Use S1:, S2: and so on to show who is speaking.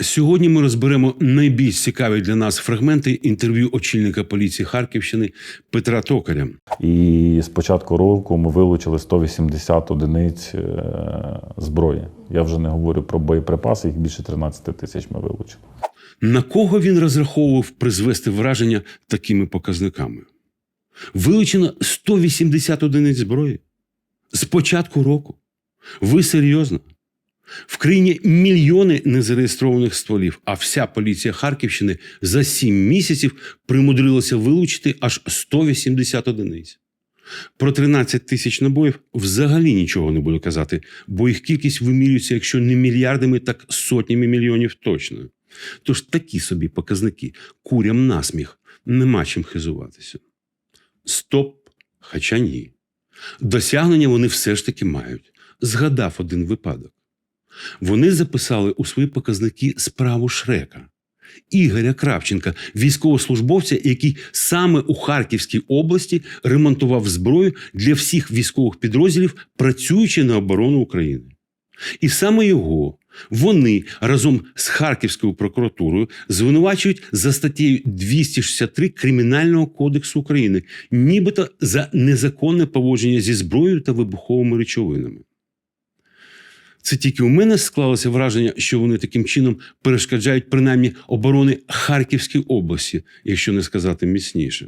S1: Сьогодні ми розберемо найбільш цікаві для нас фрагменти інтерв'ю очільника поліції Харківщини Петра Токаря.
S2: І з початку року ми вилучили 180 одиниць е, зброї. Я вже не говорю про боєприпаси, їх більше 13 тисяч ми вилучили.
S1: На кого він розраховував призвести враження такими показниками? Вилучено 180 одиниць зброї з початку року. Ви серйозно? В країні мільйони незареєстрованих стволів, а вся поліція Харківщини за 7 місяців примудрилася вилучити аж 180 одиниць. Про 13 тисяч набоїв взагалі нічого не буду казати, бо їх кількість вимірюється, якщо не мільярдами, так сотнями мільйонів точно. Тож такі собі показники курям насміх, нема чим хизуватися. Стоп, хоча ні. Досягнення вони все ж таки мають. Згадав один випадок. Вони записали у свої показники справу Шрека. Ігоря Кравченка, військовослужбовця, який саме у Харківській області ремонтував зброю для всіх військових підрозділів, працюючи на оборону України. І саме його вони разом з Харківською прокуратурою звинувачують за статтею 263 Кримінального кодексу України, нібито за незаконне поводження зі зброєю та вибуховими речовинами. Це тільки у мене склалося враження, що вони таким чином перешкоджають принаймні оборони Харківської області, якщо не сказати міцніше.